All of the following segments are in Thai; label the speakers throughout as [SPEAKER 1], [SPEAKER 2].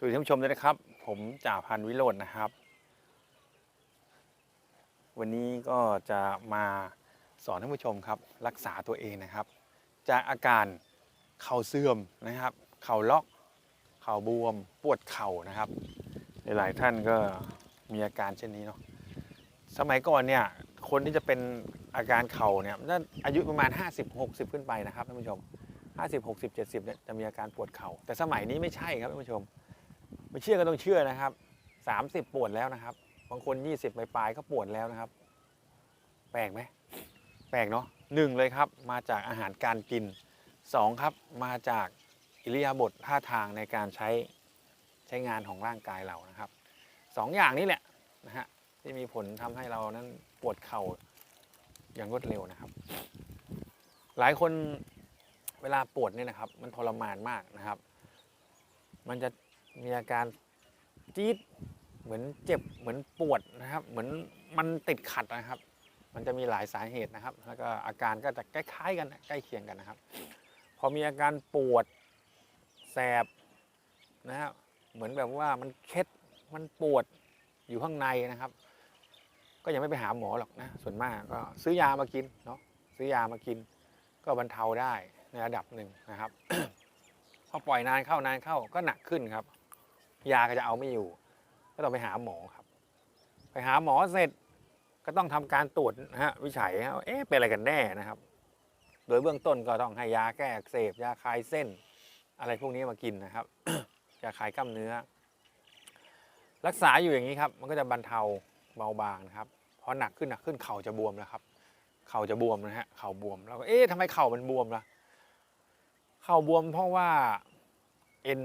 [SPEAKER 1] สวัสดีท่านผู้ชมด้วยนะครับ ผมจ่าพันวิโรจน์นะครับ วันนี้ก็จะมาสอนท่านผู้ชมครับ รักษาตัวเองนะครับ จากอาการเข่าเสื่อมนะครับ เข่าล็อก เข่าบวม ปวดเข่านะครับ หลายๆท่านก็มีอาการเช่นนี้เนาะสมัยก่อนเนี่ยคนที่จะเป็นอาการเข่าเนี่ยน่าอายุประมาณ 50-60 ขึ้นไปนะครับท่านผู้ชม 50 60 70เนี่ยจะมีอาการปวดเข่าแต่สมัยนี้ไม่ใช่ครับท่านผู้ชม ไม่เชื่อก็ต้องเชื่อนะครับ30ปวดแล้วนะครับ บางคน20ปลายๆก็ปวดแล้วนะครับ แปลกไหมแปลกเนาะหนึ่งเลยครับมาจากอาหารการกินสองครับมาจากอิริยาบถท่าทางในการใช้ใช้งานของร่างกายเรานะครับสองอย่างนี้แหละนะฮะที่มีผลทำให้เรานั้นปวดเข่าอย่างรวดเร็วนะครับ หลายคนเวลาปวดเนี่ยนะครับ มันทรมานมากนะครับ มันจะ มีอาการจี๊ดเหมือนเจ็บเหมือนปวดนะครับ เหมือนมันติดขัดนะครับ มันจะมีหลายสาเหตุนะครับ แล้วก็อาการก็จะคล้ายๆกันใกล้เคียงกันนะครับ พอมีอาการปวดแสบนะครับเหมือนแบบว่ามันเคล็ดมันปวดอยู่ข้างในนะครับ ก็ยังไม่ไปหาหมอหรอกนะส่วนมากก็ซื้อยามากินเนาะซื้อยามากิน ก็บรรเทาได้ในระดับหนึ่งนะครับพอปล่อยนานเข้านานเข้าก็หนักขึ้นครับ ยาก็จะเอาไม่อยู่ ก็ต้องไปหาหมอครับ ไปหาหมอเสร็จก็ต้องทำการตรวจนะฮะวิจัยว่าเอ๊ะเป็นอะไรกันแน่นะครับ โดยเบื้องต้นก็ต้องให้ยาแก้อักเสบยาคลายเส้น อะไรพวกนี้มากินนะครับยาคลายกล้ามเนื้อ รักษาอยู่อย่างนี้ครับ มันก็จะบรรเทาเบาบางนะครับพอหนักขึ้นหนักขึ้นเข่าจะบวมแล้วครับ เข่าจะบวมนะฮะเข่าบวมแล้วก็เอ๊ะทำไมเข่ามันบวมล่ะเข่าบวมเพราะว่า เอ็น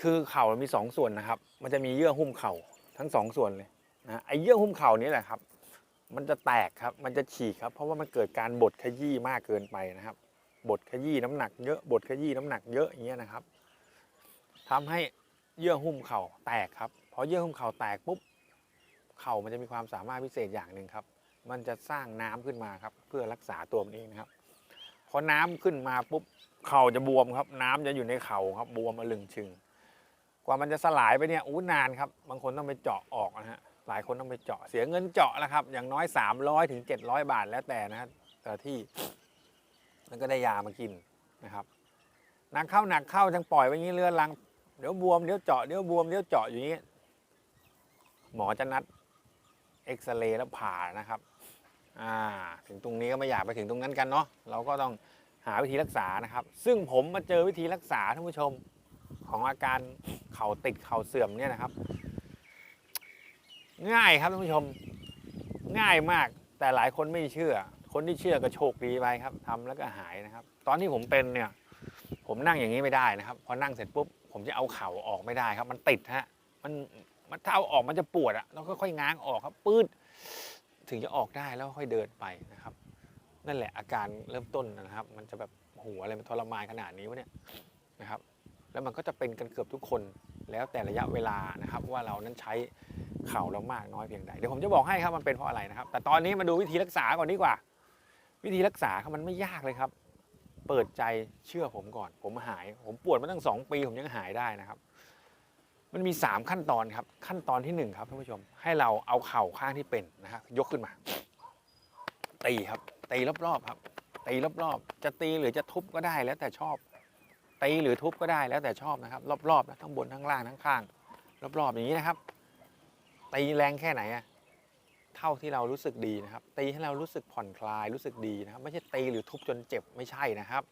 [SPEAKER 1] คือเข่ามันมีสองส่วนนะครับ มันจะมีเยื่อหุ้มเข่าทั้งสองส่วนเลยนะไอ้เยื่อหุ้มเข่านี้แหละครับ มันจะแตกครับ มันจะฉีกครับ เพราะว่ามันเกิดการบดขยี้มากเกินไปนะครับ บดขยี้น้ำหนักเยอะบดขยี้น้ำหนักเยอะอย่างเงี้ยนะครับทำให้เยื่อหุ้มเข่าแตกครับพอเยื่อหุ้มเข่าแตกปุ๊บเข่ามันจะมีความสามารถพิเศษอย่างหนึ่งครับ มันจะสร้างน้ำขึ้นมาครับ เพื่อรักษาตัวมันเองนะครับพอน้ำขึ้นมาปุ๊บ เข่าจะบวมครับ น้ำจะอยู่ในเข่าครับบวมมาลึงชึง กว่ามันจะสลายไปเนี่ยอู้นานครับ บางคนต้องไปเจาะออกนะฮะหลายคนต้องไปเจาะเสียเงินเจาะแล้วครับ อย่างน้อย 300ถึง700 บาทแล้วแต่นะฮะแต่ที่แล้วก็ได้ยามากินนะครับหนักเข้าหนักเข้าจังปล่อยไว้อย่างนี้เรื้อรังเดี๋ยวบวมเดี๋ยวเจาะเดี๋ยวบวมเดี๋ยวเจาะอยู่นี้ หมอจะนัดเอ็กซเรย์แล้วผ่านะครับอ่าถึงตรงนี้ก็ไม่อยากไปถึงตรงนั้นกันเนาะเราก็ต้อง หาวิธีรักษานะครับ ซึ่งผมมาเจอวิธีรักษาท่านผู้ชมของอาการเข่าติดเข่าเสื่อมเนี่ยนะครับ ง่ายครับท่านผู้ชมง่ายมากแต่หลายคนไม่เชื่อ คนที่เชื่อก็โชคดีไปครับทำแล้วก็หายนะครับ ตอนที่ผมเป็นเนี่ย ผมนั่งอย่างนี้ไม่ได้นะครับ พอนั่งเสร็จปุ๊บผมจะเอาเข่าออกไม่ได้ครับ มันติดฮะมันมันถ้าเอาออกมันจะปวดอะแล้วก็ค่อยง้างออกครับปื้ดถึงจะออกได้แล้วค่อยเดินไปนะครับ นั่นแหละอาการเริ่มต้นนะครับ มันจะแบบหัวอะไรมันทรมานขนาดนี้วะเนี่ยนะครับ แล้วมันก็จะเป็นกันเกือบทุกคนแล้วแต่ระยะเวลานะครับ ว่าเรานั้นใช้เข่าเรามากน้อยเพียงใดเดี๋ยวผมจะบอกให้ครับมันเป็นเพราะอะไรนะครับ แต่ตอนนี้มาดูวิธีรักษาก่อนดีกว่า วิธีรักษาครับมันไม่ยากเลยครับ เปิดใจเชื่อผมก่อน ผมหาย ผมปวดมาตั้งสองปีผมยังหายได้นะครับ มันมี 3 ขั้นตอนครับ ขั้นตอนที่1ครับท่านผู้ชม ให้เราเอาเข่าข้างที่เป็นนะครับยกขึ้นมาตีครับ ตีรอบๆครับตีรอบๆ จะตีหรือจะทุบก็ได้แล้วแต่ชอบตีหรือทุบก็ได้แล้วแต่ชอบนะครับ รอบๆนะทั้งบนทั้งล่างทั้งข้าง รอบๆอย่างนี้นะครับตีแรงแค่ไหนอะเท่าที่เรารู้สึกดีนะครับ ตีให้เรารู้สึกผ่อนคลายรู้สึกดีนะครับ ไม่ใช่ตีหรือทุบจนเจ็บไม่ใช่นะครับ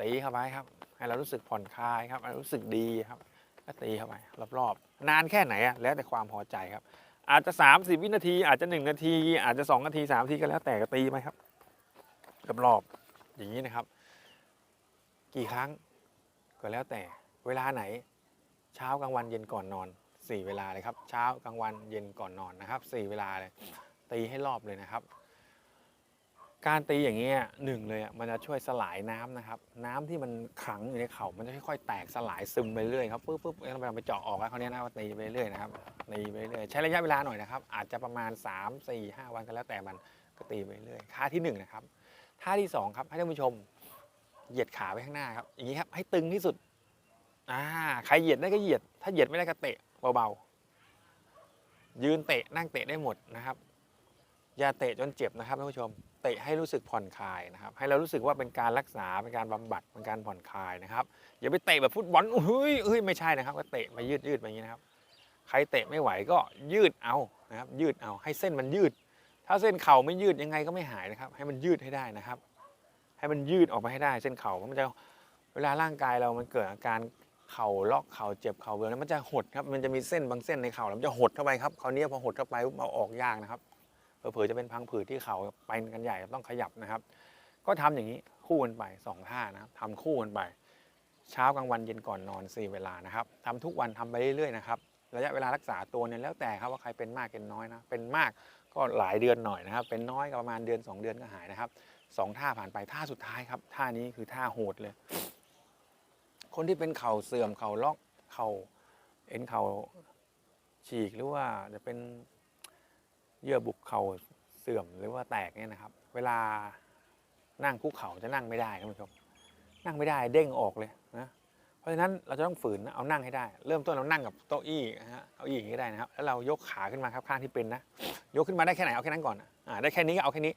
[SPEAKER 1] ตีเข้าไปครับให้เรารู้สึกผ่อนคลายครับให้รารู้สึกดีครับก็ตีเข้าไปรอบๆนานแค่ไหนอะแล้วแต่ความพอใจครับ อาจจะ 30 วินาที อาจจะ 1 นาที อาจจะ 2 นาที 3 นาทีก็แล้วแต่ก็ตีไหมครับกับรอบอย่างนี้นะครับ กี่ครั้งก็แล้วแต่เวลาไหน เช้ากลางวันเย็นก่อนนอน 4 เวลาเลยครับ เช้ากลางวันเย็นก่อนนอนนะครับ 4 เวลาเลยตีให้รอบเลยนะครับ การตีอย่างนี้ยหนึ่งเลยอะมันจะช่วยสลายน้ำนะครับ น้ำที่มันขังอยู่ในเข่ามันจะค่อยๆแตกสลายซึมไปเรื่อยครับปุ๊บปุ๊บแล้วเราไปเจาะออกแล้วเขาวนี้นะตีไปเรื่อยนะครับตีไปเรื่อยใช้ระยะเวลาหน่อยนะครับ อาจจะประมาณ 3 4 5 วันก็แล้วแต่มันก็ตีไปเรื่อยท่าที่หนึ่งนะครับท่าที่สองครับให้ท่านผู้ชมเหยียดขาไปข้างหน้าครับอย่างนี้ครับให้ตึงที่สุดอ่าใครเหยียดได้ก็เหยียด ถ้าเหยียดไม่ได้ก็เตะเบาๆยืนเตะนั่งเตะได้หมดนะครับอย่าเตะจนเจ็บนะครับท่านผู้ชม เตะให้รู้สึกผ่อนคลายนะครับ ให้เรารู้สึกว่าเป็นการรักษาเป็นการบำบัดเป็นการผ่อนคลายนะครับอย่าไปเตะแบบฟุตบอลเฮ้ยเฮ้ยไม่ใช่นะครับก็เตะมายืดยืดๆไปอย่างนี้นะครับ ใครเตะไม่ไหวก็ยืดเอานะครับ ยืดเอาให้เส้นมันยืด ถ้าเส้นเข่าไม่ยืดยังไงก็ไม่หายนะครับ ให้มันยืดให้ได้นะครับ ให้มันยืดออกมาให้ได้เส้นเข่ามันจะเวลาร่างกายเรามันเกิดอาการเข่าล็อกเข่าเจ็บเข่าเบื่อแล้วมันจะหดครับมันจะมีเส้นบางเส้นในเข่าแล้วมันจะหดเข้าไปครับคราวนี้พอหดเข้าไปปุ๊บเอาออกยากนะครับ เผลอๆจะเป็นพังผืดที่เข่าไปกันใหญ่ต้องขยับนะครับ ก็ทำอย่างนี้คู่กันไปสองท่านะครับทำคู่กันไป เช้ากลางวันเย็นก่อนนอนสี่เวลานะครับทำทุกวันทำไปเรื่อยๆนะครับระยะเวลารักษาตัวเนี่ยแล้วแต่ครับว่าใครเป็นมากเป็นน้อยนะเป็นมากก็หลายเดือนหน่อยนะครับ เป็นน้อยก็ประมาณเดือน 2 เดือนก็หายนะครับสองท่าผ่านไปท่าสุดท้ายครับ ท่านี้คือท่าโหดเลย คนที่เป็นเข่าเสื่อมเข่าล็อกเข่าเอ็นเข่าฉีกหรือว่าจะเป็น เยื่อบุเข่าเสื่อมหรือว่าแตกเนี่ยนะครับ เวลานั่งคุกเข่าจะนั่งไม่ได้ท่านผู้ชมนั่งไม่ได้เด้งออกเลยนะเพราะฉะนั้นเราจะต้องฝืนนะเอานั่งให้ได้ เริ่มต้นเรานั่งกับโต๊ะอี้นะฮะเอาอี้อย่างนี้ก็ได้นะครับ แล้วเรายกขาขึ้นมาครับข้างที่เป็นนะยกขึ้นมาได้แค่ไหนเอาแค่นั้นก่อนนะอ่าได้แค่นี้ก็เอาแค่นี้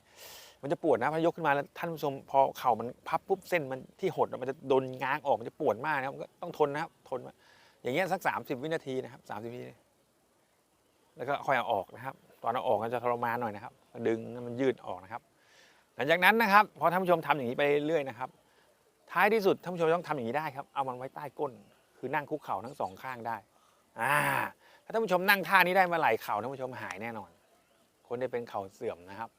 [SPEAKER 1] มันจะปวดนะพอยกขึ้นมาแล้วท่านผู้ชมพอเข่ามันพับปุ๊บเส้นมันที่หดมันจะโดนง้างออกมันจะปวดมากนะครับก็ต้องทนนะครับทนอย่างเงี้ยสัก 30 วินาทีนะครับ30วินาทีแล้วก็ค่อยเอาออกนะครับ ตอนเอาออกมันจะทรมานหน่อยนะครับ ดึงมันยืดออกนะครับ หลังจากนั้นนะครับพอท่านผู้ชมทำอย่างนี้ไปเรื่อยนะครับ ท้ายที่สุดท่านผู้ชมต้องทำอย่างนี้ได้ครับ เอามันไว้ใต้ก้น คือนั่งคุกเข่าทั้งสองข้างได้อ่าถ้าท่านผู้ชมนั่งท่านี้ได้เมื่อไหร่เข่าท่านผู้ชมหายแน่นอน คนที่เป็นเข่าเสื่อมนะครับ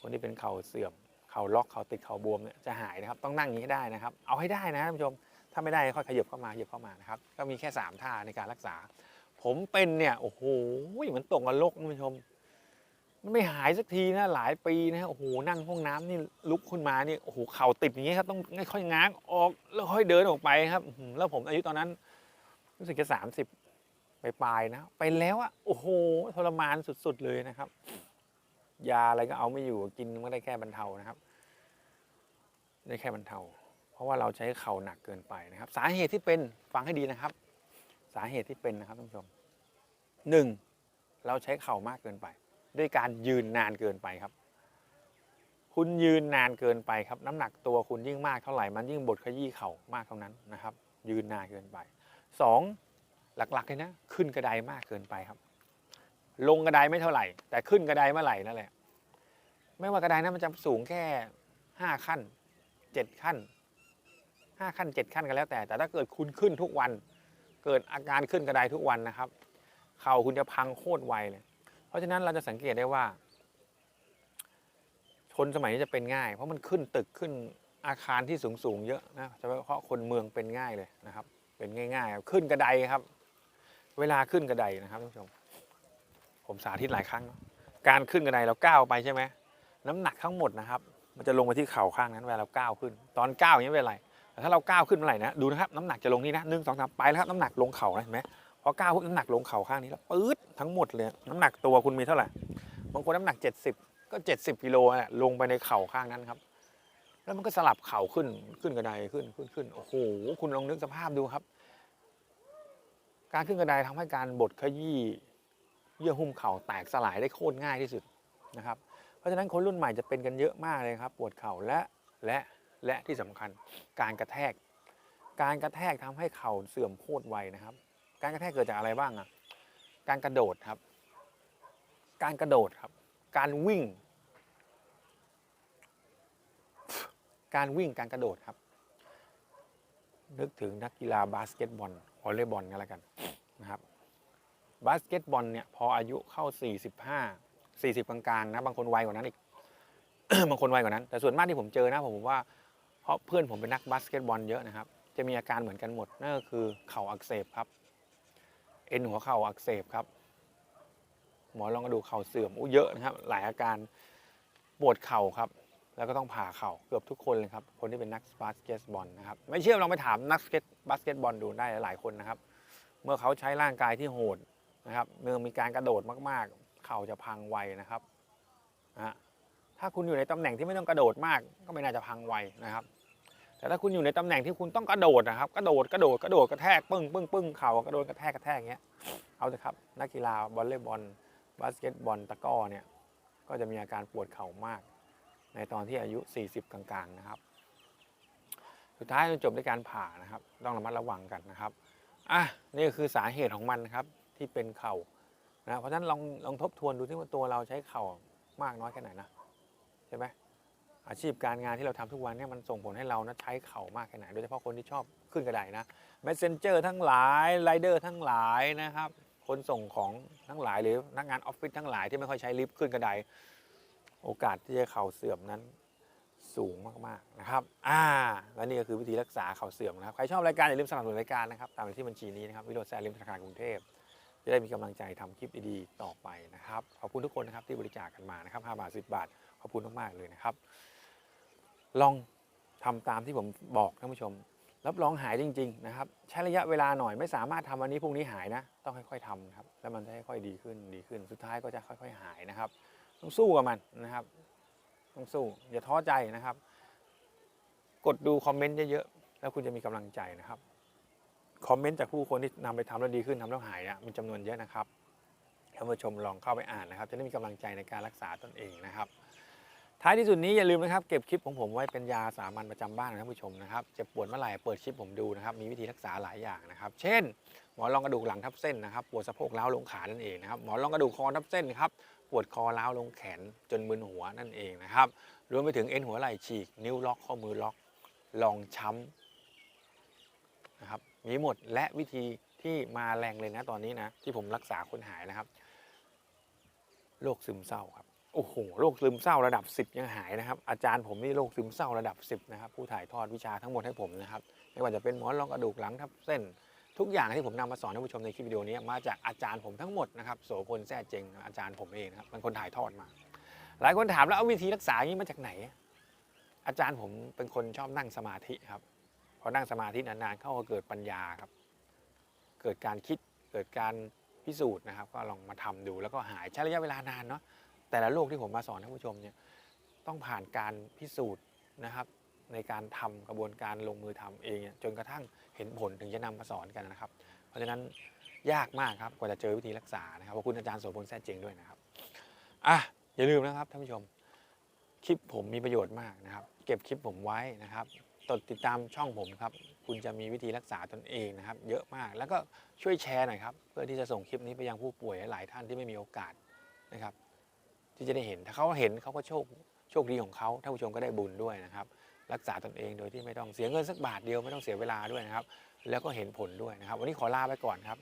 [SPEAKER 1] คนที่เป็นเข่าเสื่อม เข่าล็อก เข่าติด เข่าบวมเนี่ยจะหายนะครับ ต้องนั่งอย่างนี้ให้ได้นะครับ เอาให้ได้นะท่านผู้ชม ถ้าไม่ได้ค่อยขยับเข้ามาขยับเข้ามานะครับ ก็มีแค่สามท่าในการรักษา ผมเป็นเนี่ยโอ้โหเหมือนตกนรกท่านผู้ชม มันไม่หายสักทีนะหลายปีนะฮะโอ้โหนั่งห้องน้ำนี่ลุกขึ้นมานี่โอ้โหเข่าติดอย่างนี้ยครับต้องค่อยง้างออกแล้วค่อยเดินออกไปครับ แล้วผมอายุตอนนั้นรู้สึกจะสามสิบไปปลายนะไปแล้วอะโอ้โหทรมานสุด ๆ เลยนะครับ ยาอะไรก็เอาไม่อยู่กินไมันได้แค่บรรเทานะครับได้แค่บรรเทา เพราะว่าเราใช้เข่าหนักเกินไปนะครับ สาเหตุที่เป็นฟังให้ดีนะครับ สาเหตุที่เป็นนะครับท่านผู้ชม หนึ่งเราใช้เข่ามากเกินไป ด้วยการยืนนานเกินไปครับ คุณยืนนานเกินไปครับ น้ำหนักตัวคุณยิ่งมากเท่าไหร่มันยิ่งบดขยี้เข่ามากเท่านั้นนะครับ ยืนนานเกินไปสองหลักๆเลยนะ ขึ้นกระไดมากเกินไปครับ ลงกระไดไม่เท่าไหร่ แต่ขึ้นกระไดเมื่อไหร่นั่นแหละไม่ว่ากระไดนั้นมันจะสูงแค่ห้าขั้นเจ็ดขั้นห้าขั้นเจ็ดขั้นก็แล้วแต่ แต่ถ้าเกิดคุณขึ้นทุกวัน เกิดอาการขึ้นกระไดทุกวันนะครับ เข่าคุณจะพังโคตรไวเลย เพราะฉะนั้นเราจะสังเกตได้ว่า คนสมัยนี้จะเป็นง่าย เพราะมันขึ้นตึกขึ้นอาคารที่สูงสูงๆเยอะนะเฉพาะคนเมืองเป็นง่ายเลยนะครับ เป็นง่ายๆ ขึ้นกระไดครับ เวลาขึ้นกระไดนะครับท่านผู้ชม ผมสาธิตหลายครั้ง การขึ้นกระไดเราก้าวไปใช่ไหมน้ำหนักทั้งหมดนะครับ มันจะลงไปที่เข่าข้างนั้นเวลาเราก้าวขึ้น ตอนก้าวอย่างนี้ไม่เป็นไรแต่ถ้าเราก้าวขึ้นเมื่อไหร่นะ ดูนะครับ น้ำหนักจะลงนี่นะหนึ่งสองสามไปแล้วครับ น้ำหนักลงเข่านะเห็นไหม อก้าวน้ำหนักลงเข่าข้างนี้แล้วปื๊ดทั้งหมดเลยน้ำหนักตัวคุณมีเท่าไหร่บางคนน้ำหนัก 70 ก็ 70กิโลแหละลงไปในเข่าข้างนั้นครับ แล้วมันก็สลับเข่าขึ้นขึ้นกระไดขึ้นขึ้นขึ้นโอ้โหคุณลองนึกสภาพดูครับ การขึ้นกระไดทำให้การบดขยี้เยื่อหุ้มเข่าแตกสลายได้โคตรง่ายที่สุดนะครับ เพราะฉะนั้นคนรุ่นใหม่จะเป็นกันเยอะมากเลยครับ ปวดเข่าและและและที่สำคัญการกระแทก การกระแทกทำให้เข่าเสื่อมโคตรไวนะครับ การกระแทกเกิดจากอะไรบ้างอะการกระโดดครับ การกระโดดครับ การวิ่ง การวิ่งการกระโดดครับ นึกถึงนักกีฬาบาสเกตบอลวอลเลย์บอลกันแล้วกันนะครับบาสเกตบอลเนี่ยพออายุเข้า 45 40 กลางๆนะบางคนไวกว่านั้นอีก บางคนไวกว่านั้น แต่ส่วนมากที่ผมเจอนะผมว่าเพราะเพื่อนผมเป็นนักบาสเกตบอลเยอะนะครับ จะมีอาการเหมือนกันหมดนั่นก็คือเข่าอักเสบครับ เอ็นหัวเข่าอักเสบครับ หมอลองกระดูกเข่าเสื่อมอู้เยอะนะครับ หลายอาการปวดเข่าครับ แล้วก็ต้องผ่าเข่าเกือบทุกคนเลยครับ คนที่เป็นนักบาสเกตบอลนะครับ ไม่เชื่อลองไปถามนักบาสเกตบอลดูได้หลายคนนะครับ เมื่อเขาใช้ร่างกายที่โหดนะครับเมื่อมีการกระโดดมากๆ เข่าจะพังไวนะครับนะถ้าคุณอยู่ในตำแหน่งที่ไม่ต้องกระโดดมาก ก็ไม่น่าจะพังไวนะครับ แต่ถ้าคุณอยู่ในตำแหน่งที่คุณต้องกระโดดนะครับกระโดดกระโดดกระโดดกระแทกปึ้งปึ้งปึ้งเข่ากระโดดกระแทกกระแทกอย่างเงี้ยเอาเถอะครับนักกีฬาบอลเลย์บอลบาสเกตบอลตะก้อเนี่ยก็จะมีอาการปวดเข่ามาก ในตอนที่อายุ 40 กลางๆนะครับ สุดท้ายจนจบด้วยการผ่านะครับ ต้องระมัดระวังกันนะครับอะนี่คือสาเหตุของมันนะครับที่เป็นเข่านะเพราะฉะนั้นลองลองทบทวนดูที่ว่าตัวเราใช้เข่ามากน้อยแค่ไหนนะใช่ไหม อาชีพการงานที่เราทำทุกวันเนี่ยมันส่งผลให้เรานะใช้เข่ามากแค่ไหน โดยเฉพาะคนที่ชอบขึ้นกระไดนะ messenger ทั้งหลายไรเดอร์ทั้งหลายนะครับ คนส่งของทั้งหลายหรือนักงานออฟฟิศทั้งหลายที่ไม่ค่อยใช้ลิฟต์ขึ้นกระได โอกาสที่จะเข่าเสื่อมนั้นสูงมากๆนะครับ อ่า และนี่ก็คือวิธีรักษาเข่าเสื่อมนะครับ ใครชอบรายการอย่าลืมสนับสนุนรายการนะครับ ตามที่บัญชีนี้นะครับ วิโรจน์แซลิมธนาคารกรุงเทพ จะได้มีกำลังใจทำคลิปดีๆ ต่อไปนะครับ ขอบคุณทุกคนนะครับที่บริจาคกันมานะครับ5บาท 10 บาท ขอบคุณมากๆเลยนะครับ ลองทำตามที่ผมบอกท่านผู้ชม รับรองหายจริง ๆ นะครับ ใช้ระยะเวลาหน่อยไม่สามารถทำวันนี้พรุ่งนี้หายนะ ต้องค่อย ๆทำครับ แล้วมันจะค่อยๆดีขึ้นดีขึ้น สุดท้ายก็จะค่อย ๆ หายนะครับ ต้องสู้กับมันนะครับ ต้องสู้อย่าท้อใจนะครับ กดดูคอมเมนต์เยอะๆแล้วคุณจะมีกำลังใจนะครับคอมเมนต์จากผู้คนที่นำไปทำแล้วดีขึ้นทำแล้วหายนะมีจำนวนเยอะนะครับท่านผู้ชมลองเข้าไปอ่านนะครับ จะได้มีกำลังใจในการรักษาตนเองนะครับ ท้ายที่สุดนี้อย่าลืมนะครับเก็บคลิปของผมไว้เป็นยาสามัญประจำบ้านของท่านผู้ชมนะครับเจ็บปวดเมื่อไหร่เปิดคลิปผมดูนะครับมีวิธีรักษาหลายอย่างนะครับ เช่น หมอนรองกระดูกหลังทับเส้นนะครับปวดสะโพกล้าวลงขานั่นเองนะครับหมอนรองกระดูกคอทับเส้นครับปวดคอล้าวลงแขนจนมึนหัวนั่นเองนะครับรวมไปถึงเอ็นหัวไหล่ฉีก นิ้วล็อกข้อมือล็อกรองช้ำนะครับมีหมดและวิธีที่มาแรงเลยนะตอนนี้นะที่ผมรักษาคนหายนะครับโรคซึมเศร้าครับ โอ้โหโรคซึมเศร้าระดับ 10 ยังหายนะครับ อาจารย์ผมนี่โรคซึมเศร้าระดับ 10 นะครับ ผู้ถ่ายทอดวิชาทั้งหมดให้ผมนะครับ ไม่ว่าจะเป็นหมอนรองกระดูกหลังทับเส้น ทุกอย่างที่ผมนำมาสอนท่านผู้ชมในคลิปวิดีโอนี้มาจากอาจารย์ผมทั้งหมดนะครับโสพลแท้เจงอาจารย์ผมเองครับเป็นคนถ่ายทอดมา หลายคนถามแล้วเอาวิธีรักษาอย่างนี้มาจากไหน อาจารย์ผมเป็นคนชอบนั่งสมาธิครับพอนั่งสมาธินานๆเข้าก็เกิดปัญญาครับ เกิดการคิดเกิดการพิสูจน์นะครับ ก็ลองมาทำดูแล้วก็หายใช้ระยะเวลานานเนาะ แต่ละโรคที่ผมมาสอนท่านผู้ชมเนี่ยต้องผ่านการพิสูจน์นะครับในการทำกระบวนการลงมือทำเองเนี่ยจนกระทั่งเห็นผลถึงจะนำมาสอนกันนะครับ เพราะฉะนั้นยากมากครับกว่าจะเจอวิธีรักษานะครับขอบคุณอาจารย์โสพลแท้เจงด้วยนะครับอะอย่าลืมนะครับท่านผู้ชม คลิปผมมีประโยชน์มากนะครับ เก็บคลิปผมไว้นะครับกดติดตามช่องผมครับ คุณจะมีวิธีรักษาตนเองนะครับ เยอะมากแล้วก็ช่วยแชร์หน่อยครับ เพื่อที่จะส่งคลิปนี้ไปยังผู้ป่วยหลายท่านที่ไม่มีโอกาสนะครับ ที่จะได้เห็น ถ้าเขาเห็นเขาก็โชคโชคดีของเขาท่านผู้ชมก็ได้บุญด้วยนะครับ รักษาตนเองโดยที่ไม่ต้องเสียเงินสักบาทเดียวไม่ต้องเสียเวลาด้วยนะครับ แล้วก็เห็นผลด้วยนะครับ วันนี้ขอลาไปก่อนครับ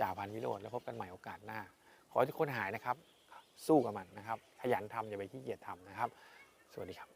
[SPEAKER 1] จ่าพันวิโรธแล้วพบกันใหม่โอกาสหน้า ขอให้ทุกคนหายนะครับ สู้กับมันนะครับ ขยันทำอย่าไปขี้เกียจทำนะครับ สวัสดีครับ